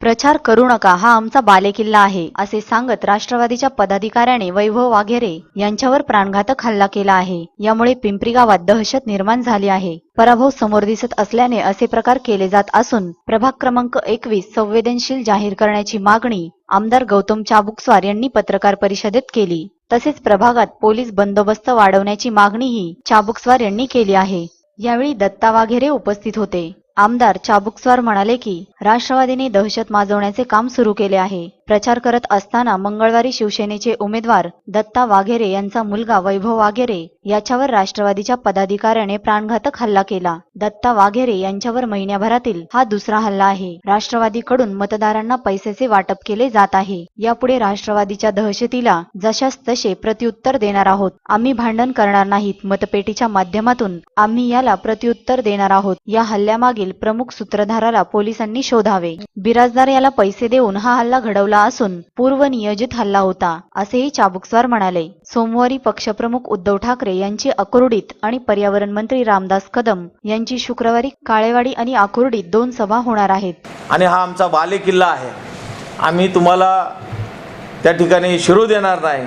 प्रचार करू नका हा आमचा बालेकिल्ला आहे असे सांगत राष्ट्रवादीच्या पदाधिकाऱ्याने वैभव वाघेरे यांच्यावर प्राणघातक हल्ला केला आहे. यामुळे पिंपरी गावात दहशत निर्माण झाली आहे. पराभव समोर दिसत असल्याने असे प्रकार केले जात असून प्रभाग क्रमांक एकवीस संवेदनशील जाहीर करण्याची मागणी आमदार गौतम चाबुकस्वार यांनी पत्रकार परिषदेत केली. तसेच प्रभागात पोलीस बंदोबस्त वाढवण्याची मागणीही चाबुकस्वार यांनी केली आहे. यावेळी दत्ता वाघेरे उपस्थित होते. आमदार चाबुकस्वार म्हणाले की राष्ट्रवादीने दहशत माजवण्याचे काम सुरू केले आहे. प्रचार करत असताना मंगळवारी शिवसेनेचे उमेदवार दत्ता वाघेरे यांचा मुलगा वैभव वाघेरे याच्यावर राष्ट्रवादीच्या पदाधिकाऱ्याने प्राणघातक हल्ला केला. दत्ता वाघेरे यांच्यावर महिन्याभरातील हा दुसरा हल्ला आहे. राष्ट्रवादीकडून मतदारांना पैशाचे वाटप केले जात आहे. यापुढे राष्ट्रवादीच्या दहशतीला जशास तसे प्रत्युत्तर देणार आहोत. आम्ही भांडण करणार नाहीत. मतपेटीच्या माध्यमातून आम्ही याला प्रत्युत्तर देणार आहोत. या हल्ल्यामागील प्रमुख सूत्रधाराला पोलिसांनी शोधावे. बिराजदार याला पैसे देऊन हा हल्ला घडवला असून पूर्व नियोजित हल्ला होता असेही चाबुकस्वार म्हणाले. सोमवारी पक्षप्रमुख उद्धव ठाकरे यांची अकुर्डीत आणि पर्यावरण मंत्री रामदास कदम यांची शुक्रवारी काळेवाडी आणि आकुर्डीत दोन सभा होणार आहेत. आणि हा आमचा बालेकिल्ला आहे. आम्ही तुम्हाला त्या ठिकाणी शिरू देणार नाही.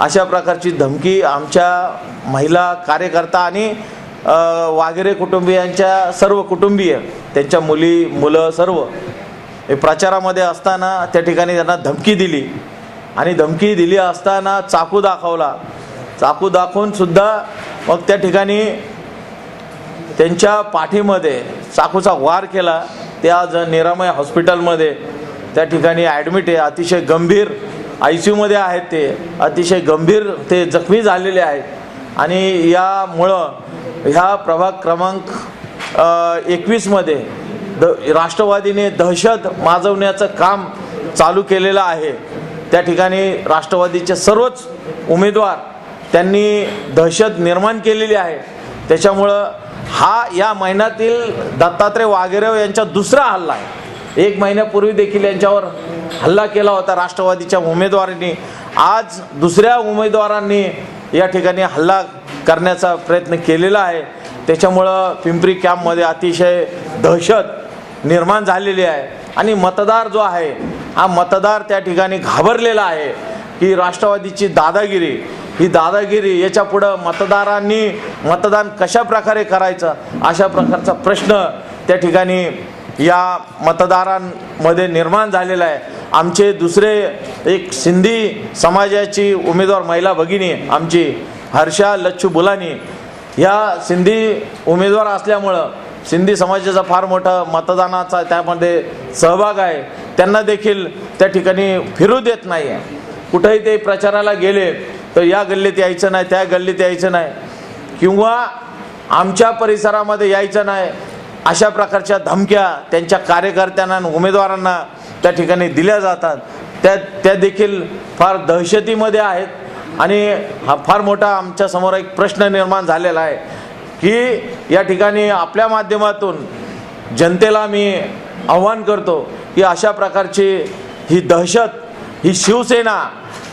अशा प्रकारची धमकी आमच्या महिला कार्यकर्ता आणि वागेरे कुटुंबियांच्या सर्व कुटुंबीय त्यांच्या मुली मुलं सर्व हे प्रचारामध्ये असताना त्या ठिकाणी त्यांना धमकी दिली. आणि धमकी दिली असताना चाकू दाखवला. चाकू दाखवून सुद्धा मग त्या ठिकाणी त्यांच्या पाठीमध्ये चाकूचा वार केला. ते आज निरामय हॉस्पिटलमध्ये त्या ठिकाणी ॲडमिट आहे. अतिशय गंभीर आय सी यूमध्ये आहेत ते. अतिशय गंभीर ते जखमी झालेले आहेत. आणि यामुळं ह्या प्रभाग क्रमांक एकवीसमध्ये द राष्ट्रवादीने दहशत माजवण्याचं काम चालू केलेलं आहे. त्या ठिकाणी राष्ट्रवादीचे सर्वच उमेदवार त्यांनी दहशत निर्माण केलेली आहे. त्याच्यामुळं हा या महिन्यातील दत्तात्रय वाघेरेव यांचा दुसरा हल्ला आहे. एक महिन्यापूर्वी देखील यांच्यावर हल्ला केला होता राष्ट्रवादीच्या उमेदवारांनी. आज दुसऱ्या उमेदवारांनी या ठिकाणी हल्ला करण्याचा प्रयत्न केलेला आहे. त्याच्यामुळं पिंपरी कॅम्पमध्ये अतिशय दहशत निर्माण झालेली आहे. आणि मतदार जो आहे हा मतदार त्या ठिकाणी घाबरलेला आहे की राष्ट्रवादीची दादागिरी ही दादागिरी याच्या पुढं मतदारांनी मतदान कशा प्रकारे करायचं अशा प्रकारचा प्रश्न त्या ठिकाणी या मतदारांमध्ये निर्माण झालेला आहे. आमचे दुसरे एक सिंधी समाजाची उमेदवार महिला भगिनी आमची हर्षा लच्छू बुलानी ह्या सिंधी उमेदवार असल्यामुळं सिंधी समाजाचा फार मोठा मतदानाचा त्यामध्ये सहभाग आहे. त्यांना देखील त्या ठिकाणी फिरू देत नाही आहे कुठेही ते प्रचाराला गेले तर या गल्लीत यायचं नाही त्या गल्लीत यायचं नाही. किंवा आमच्या परिसरामध्ये यायचं नाही. अशा प्रकारच्या धमक्या त्यांच्या कार्यकर्त्यांना उमेदवारांना त्या ठिकाणी दिल्या जातात. त्या त्या देखील फार दहशतीमध्ये आहेत. आणि हा फार मोठा आमच्यासमोर एक प्रश्न निर्माण झालेला आहे. की या ठिकाणी आपल्या माध्यमातून जनतेला मी आव्हान करतो की अशा प्रकारची ही दहशत ही शिवसेना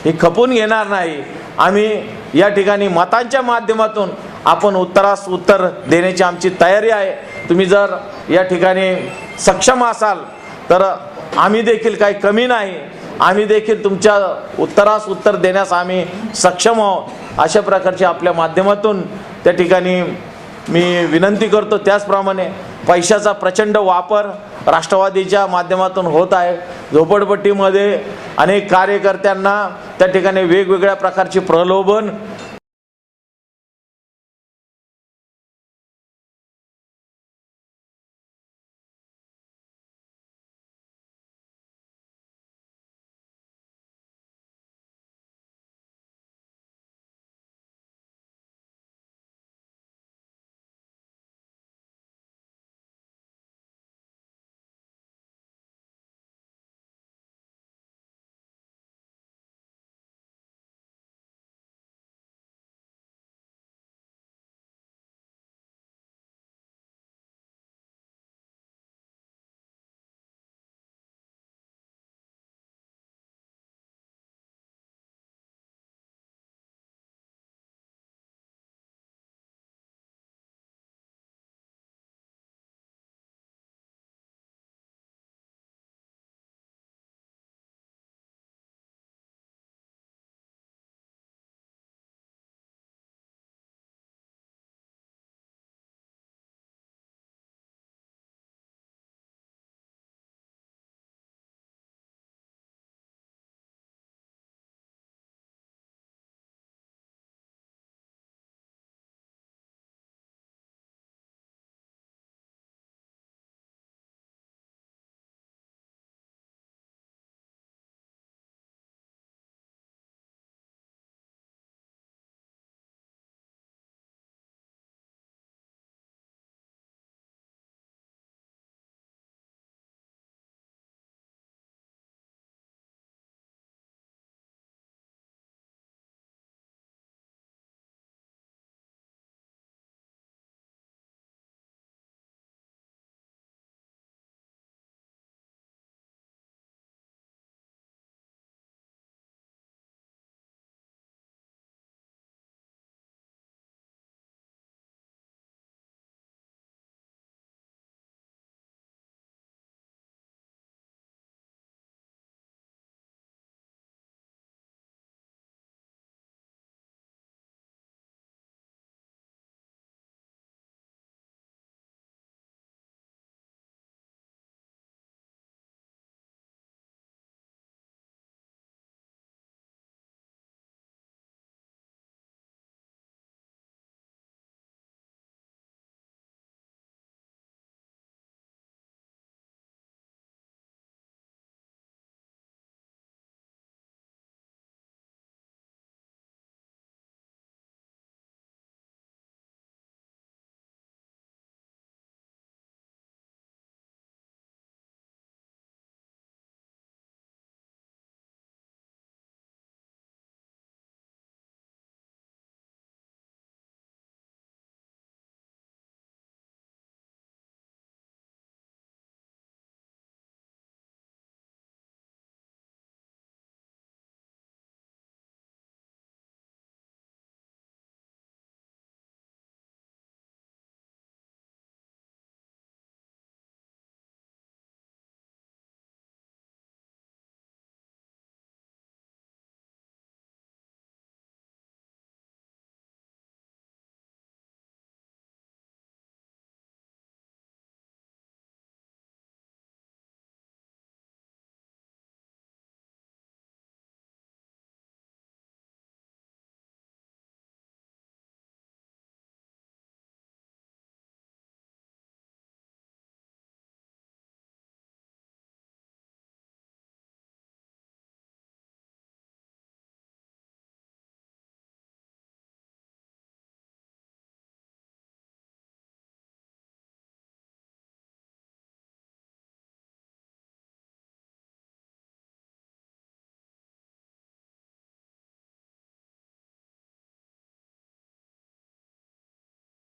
ही खपून घेणार नाही. आम्ही या ठिकाणी मतांच्या माध्यमातून आपण उत्तरास उत्तर देण्याची आमची तयारी आहे. तुम्ही जर या ठिकाणी सक्षम असाल तर आम्ही देखील काही कमी नाही. आम्ही देखील तुमच्या उत्तरास उत्तर देण्यास आम्ही सक्षम आहोत. अशा प्रकारची आपल्या माध्यमातून त्या ठिकाणी मी विनंती करतो त्याचप्रमाणे पैशाचा प्रचंड वापर राष्ट्रवादीच्या माध्यमातून होत आहे. झोपडपट्टीमध्ये अनेक कार्यकर्त्यांना त्या ठिकाणी वेगवेगळ्या प्रकारची प्रलोभन